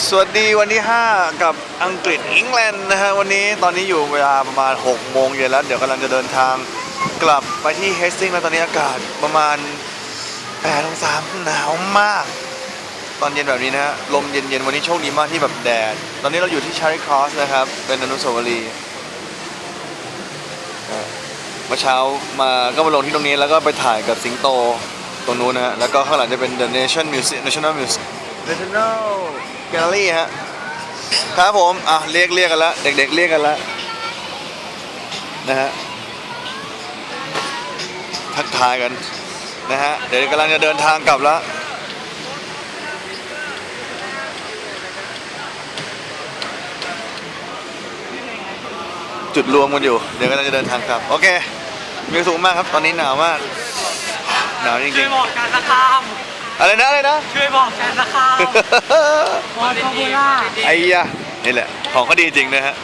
สวัสดีวันที่ 5 กับอังกฤษอังกฤษนะฮะวันนี้ตอนนี้อยู่เวลาประมาณ 6 โมงเย็นแล้ว เดี๋ยวกำลังจะเดินทางกลับไปที่เฮสติงแล้วตอนนี้อากาศประมาณ8องศาหนาวมาก ตอนเย็นแบบนี้นะฮะลมเย็นๆ วันนี้โชคดีมากที่แบบแดด ตอนนี้เราอยู่ที่ชาริครอสนะครับ เป็นอนุสาวรีย์เมื่อเช้ามาก็มาลงที่ตรงนี้แล้วก็ไปถ่ายกับสิงโตตรงนู้นนะฮะแล้วก็ข้างหลังจะเป็น The Nation Music National Music National Gallery ฮะครับผมอะเรียกเรียกกันแล้วเด็กๆเรียกกันแล้วนะฮะทักทายกันนะฮะเดี๋ยวกำลังจะเดินทางกลับแล้วจุดรวมกันอยู่ เดี๋ยวกำลังจะเดินทางกลับ โอเค มีความสุขมากครับ ตอนนี้หนาวมาก หนาวจช่ริวยงบอกการละคามๆ อะไรนะอะไรนะ ช่วยบอกการละคามบอลพาบูล่า ไอ้ยะนี่แหละ ของเขาดีจริงนะฮะ